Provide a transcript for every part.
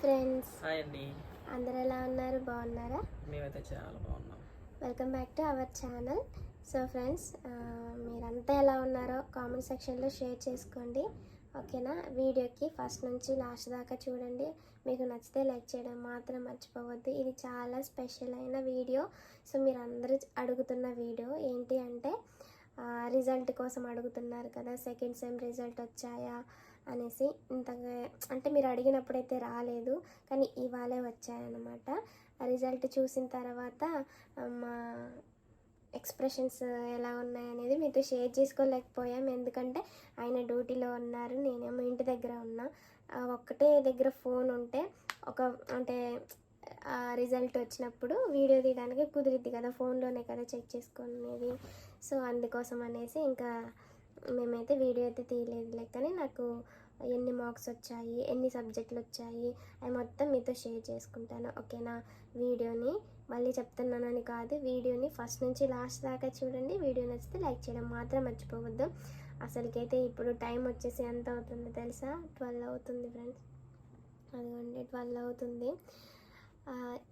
Friends hi అండి అందరు ఎలా ఉన్నారు? బాగున్నారా? మేమైతే చాలా బాగున్నాం. Welcome back to our channel so friends మీరంతా ఎలా ఉన్నారో కామెంట్ సెక్షన్లో షేర్ చేసుకోండి. ఓకేనా వీడియోకి ఫస్ట్ నుంచి లాస్ట్ దాకా చూడండి. మీకు నచ్చితే లైక్ చేయడం మాత్రం మర్చిపోవద్దు. ఇది చాలా స్పెషల్ అయిన వీడియో సో మీరు అందరూ అడుగుతున్న వీడియో ఏంటి అంటే రిజల్ట్ కోసం అడుగుతున్నారు కదా. సెకండ్ సెమ్ రిజల్ట్ వచ్చాయా? అనేసి ఇంతగా అంటే మీరు అడిగినప్పుడైతే రాలేదు కానీ ఇవాళే వచ్చాయన్నమాట. రిజల్ట్ చూసిన తర్వాత మా ఎక్స్ప్రెషన్స్ ఎలా ఉన్నాయనేది మీతో షేర్ చేసుకోలేకపోయాం. ఎందుకంటే ఆయన డ్యూటీలో ఉన్నారు నేనేమో ఇంటి దగ్గర ఉన్నా. ఒక్కటే దగ్గర ఫోన్ ఉంటే ఒక అంటే రిజల్ట్ వచ్చినప్పుడు వీడియో తీయడానికి కుదిరిద్ది కదా ఫోన్లోనే కదా చెక్ చేసుకునేది. సో అందుకోసం అనేసి ఇంకా మేమైతే వీడియో అయితే తీయలేదు. కానీ నాకు ఎన్ని మార్క్స్ వచ్చాయి ఎన్ని సబ్జెక్టులు వచ్చాయి అవి మొత్తం మీతో షేర్ చేసుకుంటాను ఓకేనా? వీడియోని మళ్ళీ చెప్తున్నానని కాదు వీడియోని ఫస్ట్ నుంచి లాస్ట్ దాకా చూడండి. వీడియో నచ్చితే లైక్ చేయడం మాత్రం మర్చిపోవద్దు. అసలుకైతే ఇప్పుడు టైం వచ్చేసి ఎంత అవుతుందో తెలుసా? ట్వెల్వ్ అవుతుంది ఫ్రెండ్స్. అదిగోండి ట్వెల్వ్ అవుతుంది.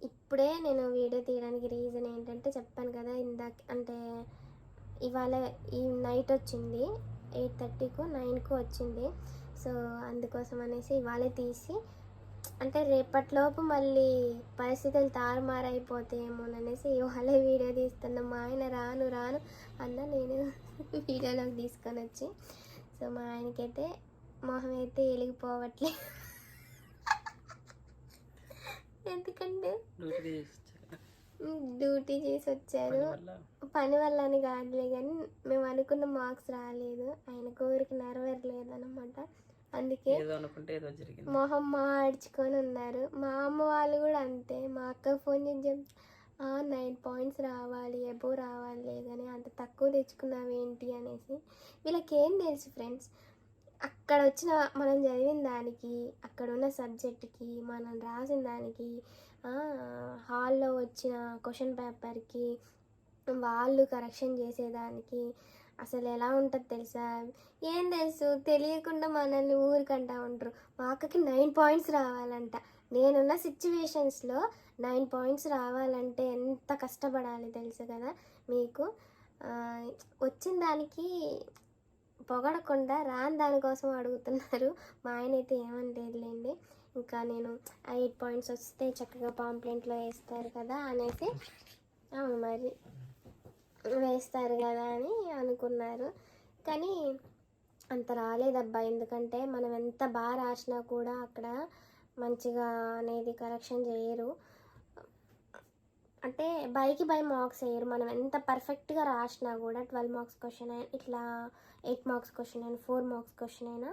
ఇప్పుడే నేను వీడియో తీయడానికి రీజన్ ఏంటంటే చెప్పాను కదా ఇందాక అంటే ఇవాళ ఈ నైట్ వచ్చింది. ఎయిట్ థర్టీకు నైన్కు వచ్చింది. సో అందుకోసం అనేసి ఇవాళే తీసి. అంటే రేపటిలోపు మళ్ళీ పరిస్థితులు తారుమారైపోతాయేమోననేసి ఇవాళే వీడియో తీస్తున్నా. మా ఆయన రాను రాను అన్న నేను వీడియోలోకి తీసుకొని వచ్చి సో మా ఆయనకైతే మొహం అయితే వెలిగిపోవట్లే ఎందుకంటే డ్యూటీ చేసి వచ్చారు. పని వల్ల? అని కాదులే కానీ మేము అనుకున్న మార్క్స్ రాలేదు. ఆయన కోరిక నెరవేరలేదు అనమాట అందుకే మొహం మాడ్చుకొని ఉన్నారు. మా అమ్మ వాళ్ళు కూడా అంతే. మా అక్క ఫోన్ చేసి నైన్ పాయింట్స్ రావాలి ఎబో రావాలి కానీ అంత తక్కువ తెచ్చుకున్నావు ఏంటి? అనేసి. వీళ్ళకి ఏం తెలుసు ఫ్రెండ్స్? అక్కడ వచ్చిన మనం చదివిన దానికి అక్కడ ఉన్న సబ్జెక్ట్కి మనం రాసిన దానికి హాల్లో వచ్చిన క్వశ్చన్ పేపర్కి వాళ్ళు కరెక్షన్ చేసేదానికి అసలు ఎలా ఉంటుంది తెలుసా? ఏం తెలుసు? తెలియకుండా మనల్ని ఊరికంటా ఉంటారు మా అక్కకి నైన్ పాయింట్స్ రావాలంట. నేనున్న సిచ్యువేషన్స్లో నైన్ పాయింట్స్ రావాలంటే ఎంత కష్టపడాలి తెలుసు కదా? మీకు వచ్చిన దానికి పొగడకుండా రాని దానికోసం అడుగుతున్నారు. మా ఆయన అయితే ఏమని లేదులేండి ఇంకా నేను ఎయిట్ పాయింట్స్ వస్తే చక్కగా పాంప్లెంట్లో వేస్తారు కదా అనేసి. అవును మరి. వేస్తారు కదా అని అనుకున్నారు. కానీ అంత రాలేదబ్బా. ఎందుకంటే మనం ఎంత బాగా రాసినా కూడా అక్కడ మంచిగా అనేది కరెక్షన్ చేయరు. అంటే బైకి బై మార్క్స్ వేయరు. మనం ఎంత పర్ఫెక్ట్గా రాసినా కూడా ట్వెల్వ్ మార్క్స్ క్వశ్చన్ అయినా ఇట్లా ఎయిట్ మార్క్స్ క్వశ్చన్ అయినా ఫోర్ మార్క్స్ క్వశ్చన్ అయినా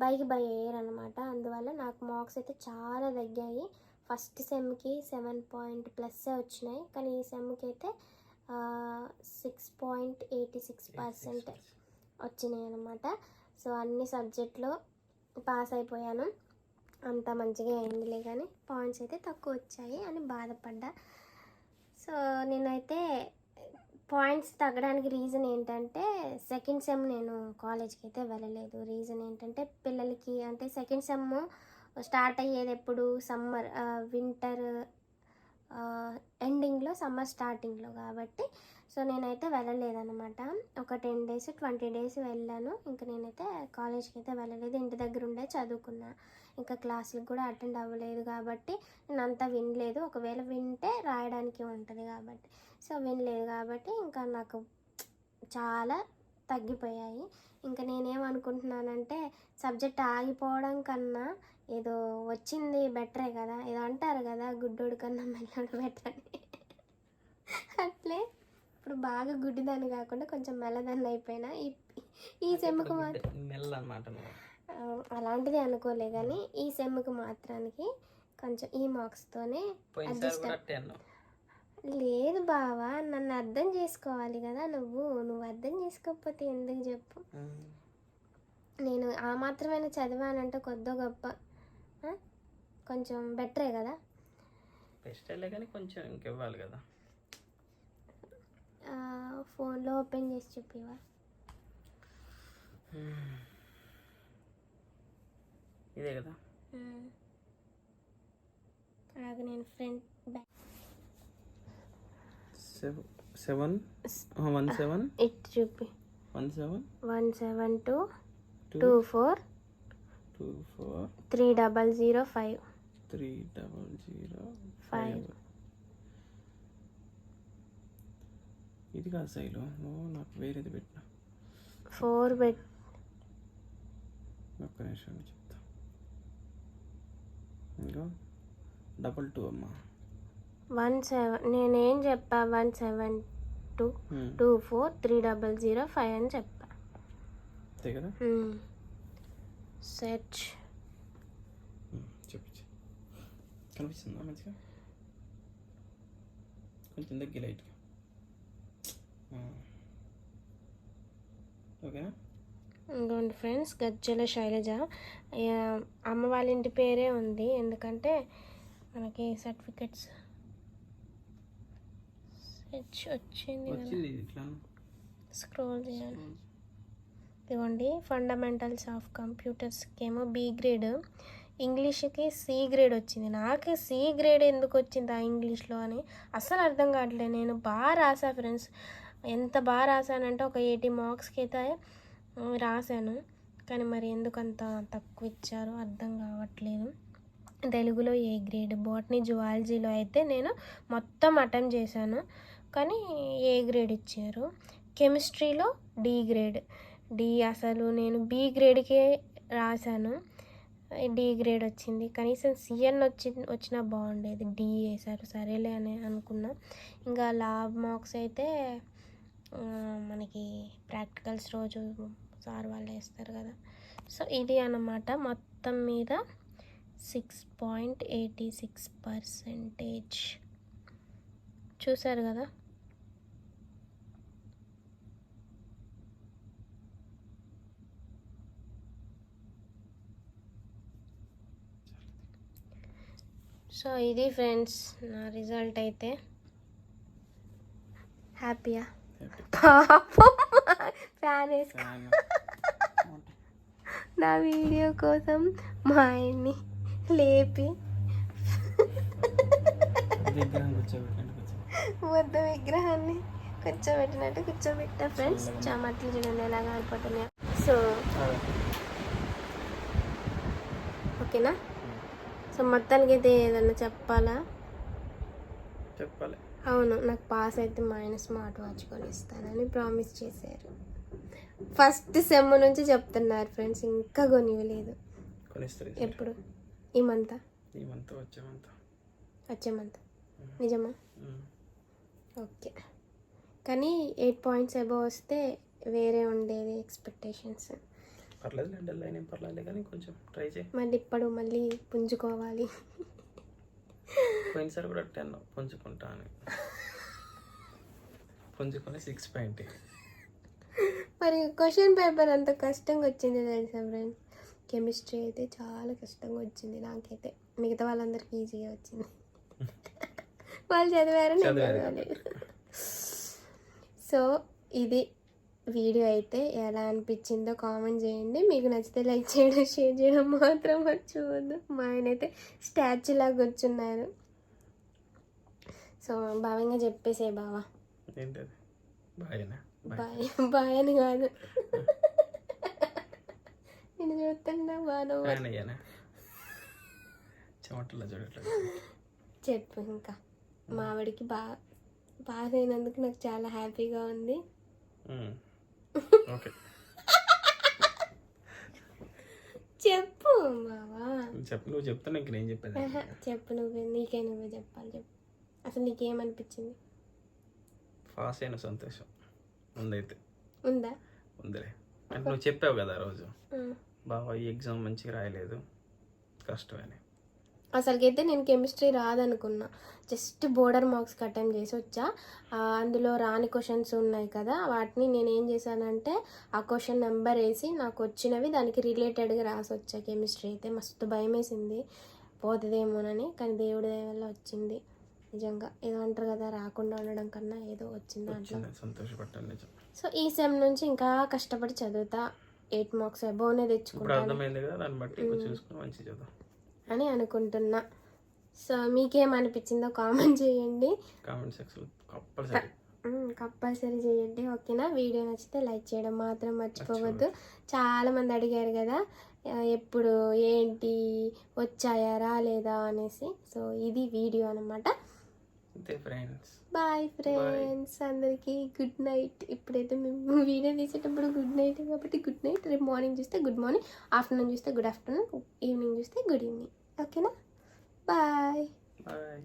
బైకి బై వేయరు అనమాట అందువల్ల నాకు మార్క్స్ అయితే చాలా తగ్గాయి. ఫస్ట్ సెమ్కి సెవెన్ పాయింట్ ప్లస్ వచ్చినాయి. కానీ ఈ సెమ్కి అయితే six point eighty six percent వచ్చినాయి అనమాట సో అన్ని సబ్జెక్ట్లో పాస్ అయిపోయాను. అంత మంచిగా అయిందిలే కానీ పాయింట్స్ అయితే తక్కువ వచ్చాయి అని బాధపడ్డా. సో నేనైతే పాయింట్స్ తగ్గడానికి రీజన్ ఏంటంటే సెకండ్ సెమ్ నేను కాలేజ్కి అయితే వెళ్ళలేదు. రీజన్ ఏంటంటే పిల్లలకి అంటే సెకండ్ సెమ్ స్టార్ట్ అయ్యేది ఎప్పుడు? సమ్మర్ వింటర్ ఎండింగ్లో సమ్మర్ స్టార్టింగ్లో. కాబట్టి సో నేనైతే వెళ్ళలేదన్నమాట. ఒక టెన్ డేస్ ట్వంటీ డేస్ వెళ్ళాను. ఇంకా నేనైతే కాలేజ్కి అయితే వెళ్ళలేదు. ఇంటి దగ్గర ఉండే చదువుకున్నా. ఇంకా క్లాసులకు కూడా అటెండ్ అవ్వలేదు కాబట్టి నేను అంతా వినలేదు. ఒకవేళ వింటే రాయడానికి ఉంటుంది కాబట్టి. సో వినలేదు కాబట్టి ఇంకా నాకు చాలా తగ్గిపోయాయి. ఇంకా నేనేమనుకుంటున్నానంటే సబ్జెక్ట్ ఆగిపోవడం కన్నా ఏదో వచ్చింది బెటరే కదా. ఏదో అంటారు కదా గుడ్డోడు కన్నా మెల్లడు బెటర్ అని అట్లే ఇప్పుడు బాగా గుడ్డిదాన్ని కాకుండా కొంచెం మెల్లదాన్ని అయిపోయినా. ఈ ఈ మెల్ల అనమాట ఆ, అలాంటిది అనుకోలే కానీ ఈ సెమ్కి మాత్రానికి కొంచెం ఈ మార్క్స్తోనే అన్నావు. లేదు బావా నన్ను అర్థం చేసుకోవాలి కదా నువ్వు. నువ్వు అర్థం చేసుకోకపోతే ఎందుకు చెప్పు? నేను ఆ మాత్రమైనా చదివానంటే కొద్దో గొప్ప? కొంచెం బెటరే కదా? బెస్ట్ కానీ కొంచెం ఇంకివ్వాలి కదా. ఫోన్లో ఓపెన్ చేసి చూపివా ఇదే కదా. And front back seven? Seven one seven? ఇటు చూపి. One seven? One seven two? Two four two four? Three double zero five. Three double zero. Five. ఇది కాదు శైలు. నువ్వు నాకు వేరేది పెట్టిన. ఫోర్ బెడ్ ఒక్క నిమిషం చెప్తా. ఇంకా డబల్ టూ అమ్మా. వన్ సెవెన్ నేనేం చెప్పా? One seven two. Two four three double zero five అని చెప్పా. అంతే కదా? Search Hmm. చెప్పు చెప్పు. కనిపిస్తుందా మంచిగా? కొంచెం దగ్గర లైట్గా. ఓకేనా ఇంకోండి ఫ్రెండ్స్ గజ్జల శైలజ. అమ్మ వాళ్ళ ఇంటి పేరే ఉంది. ఎందుకంటే మనకి సర్టిఫికెట్స్ వచ్చింది స్క్రోల్ చేయాలి. ఇదిగోండి ఫండమెంటల్స్ ఆఫ్ కంప్యూటర్స్కి ఏమో బి గ్రేడ్. ఇంగ్లీష్కి సి గ్రేడ్ వచ్చింది. నాకు సి గ్రేడ్ ఎందుకు వచ్చింది ఆ ఇంగ్లీష్లో అని అస్సలు అర్థం కావట్లేదు. నేను బాగా రాసా ఫ్రెండ్స్. ఎంత బాగా రాశానంటే ఒక ఎయిటీ మార్క్స్కి అయితే రాశాను. కానీ మరి ఎందుకు అంత తక్కువ ఇచ్చారో అర్థం కావట్లేదు. తెలుగులో ఏ గ్రేడ్ బోటనీ జువాలజీలో అయితే నేను మొత్తం అటెంప్ట్ చేశాను. కానీ ఏ గ్రేడ్ ఇచ్చారు? కెమిస్ట్రీలో డి గ్రేడ్. డి అసలు నేను బి గ్రేడ్కే రాశాను. డి గ్రేడ్ వచ్చింది. కనీసం సిఎన్ వచ్చి వచ్చినా బాగుండేది. డి వేశారు సరేలే అని అనుకున్నా. ఇంకా ల్యాబ్ మార్క్స్ అయితే మనకి ప్రాక్టికల్స్ రోజు సార్ వాళ్ళు వేస్తారు కదా. సో ఇది అన్నమాట మొత్తం మీద six point eighty six percentage చూసారు కదా? సో ఇది ఫ్రెండ్స్ నా రిజల్ట్ అయితే హ్యాపీయా? పాపం. ఫ్యాన్ వేసుకో. నా వీడియో కోసం మా ఆయన్ని లేపి వద్ద విగ్రహాన్ని కూర్చోబెట్టినట్టు కూర్చోబెట్టా ఫ్రెండ్స్. చామట్లు చూడండి ఎలా కాలిపోతున్నాయో సో ఓకేనా? సో మొత్తానికి అయితే ఏదన్నా చెప్పాలా? చెప్పాలి. అవును నాకు పాస్ అయితే మా ఆయన స్మార్ట్ వాచ్ కొనిస్తానని ప్రామిస్ చేశారు. ఫస్ట్ సెమ్ నుంచి చెప్తున్నారు ఫ్రెండ్స్ ఇంకా కొనివ్వలేదు. ఎప్పుడు? ఈ మంత్ ఈ మంత్ వచ్చే మంత్ వచ్చే మంత్ నిజమా? ఓకే. కానీ ఎయిట్ పాయింట్స్ అబవ్ వస్తే వేరే ఉండేది ఎక్స్పెక్టేషన్స్ పర్లేదు కానీ కొంచెం ట్రై చేయి. మళ్ళీ ఇప్పుడు మళ్ళీ పుంజుకోవాలి. పోయినసారి కూడా టెన్ పుంజుకుంటా అని. పుంజుకొని సిక్స్ పాయింట్. మరి క్వశ్చన్ పేపర్ అంత కష్టంగా వచ్చింది తెలుసా ఫ్రెండ్స్ కెమిస్ట్రీ అయితే చాలా కష్టంగా వచ్చింది నాకైతే. మిగతా వాళ్ళందరికీ ఈజీగా వచ్చింది. వాళ్ళు చదివారు చదవలేదు. సో ఇది వీడియో అయితే ఎలా అనిపించిందో కామెంట్ చేయండి. మీకు నచ్చితే లైక్ చేయడం షేర్ చేయడం మాత్రం మర్చిపోవద్దు. మా ఆయన అయితే స్టాచ్యూ లాగా కూర్చున్నారు. సో భావంగా చెప్పేసే బావా. ఏంటది? బాయ్నా? బాయ్. బాయ్. అని కాదు. నేను చూస్తున్నా బాగా చూడట్లేదు. చెప్పు ఇంకా. మావిడికి బాగా పాస్ అయినందుకు నాకు చాలా హ్యాపీగా ఉంది. చెప్పు మావా చెప్పు నువ్వు చెప్తాను ఇంక నేను చెప్పేది. ఆహా, చెప్పు నువ్వే నీకే నువ్వే చెప్పాలి చెప్పు. అసలు నీకేమనిపించింది? పాస్ అయిన సంతోషం. ఉందైతే. ఉందా? ఉందిలే. అంటే నువ్వు చెప్పావు కదా ఆ రోజు. బాబా ఈ ఎగ్జామ్ మంచిగా రాయలేదు. కష్టమని. అసలుకైతే నేను కెమిస్ట్రీ రాదనుకున్నా. జస్ట్ బోర్డర్ మార్క్స్ అటెంప్ట్ చేసి వచ్చా. అందులో రాని క్వశ్చన్స్ ఉన్నాయి కదా వాటిని నేను ఏం చేశానంటే ఆ క్వశ్చన్ నెంబర్ వేసి నాకు వచ్చినవి దానికి రిలేటెడ్గా రాసి వచ్చా కెమిస్ట్రీ. అయితే మస్తు భయం వేసింది పోతుందేమోనని కానీ దేవుడి వల్ల వచ్చింది. నిజంగా ఏదో అంటారు కదా రాకుండా ఉండడం కన్నా ఏదో వచ్చింది నిజం. సో ఈ సెమ్ నుంచి ఇంకా కష్టపడి చదువుతా ఎయిట్ మార్క్స్ ఇప్పుడు తెచ్చుకుంటాను అని అనుకుంటున్నా. సో మీకేమనిపించిందో కామెంట్ చేయండి. Comment section compulsory. చేయండి ఓకేనా? వీడియో నచ్చితే లైక్ చేయడం మాత్రం మర్చిపోవద్దు. చాలా మంది అడిగారు కదా ఎప్పుడు ఏంటి వచ్చాయా రాలేదా అనేసి. సో ఇది వీడియో అనమాట అంతే ఫ్రెండ్స్. బాయ్ ఫ్రెండ్స్ అందరికీ గుడ్ నైట్ ఇప్పుడైతే మేము వీడియో తీసేటప్పుడు గుడ్ నైట్ కాబట్టి గుడ్ నైట్ రేపు మార్నింగ్ చూస్తే గుడ్ మార్నింగ్ ఆఫ్టర్నూన్ చూస్తే గుడ్ ఆఫ్టర్నూన్ ఈవినింగ్ చూస్తే గుడ్ ఈవినింగ్ ఓకేనా బాయ్ బాయ్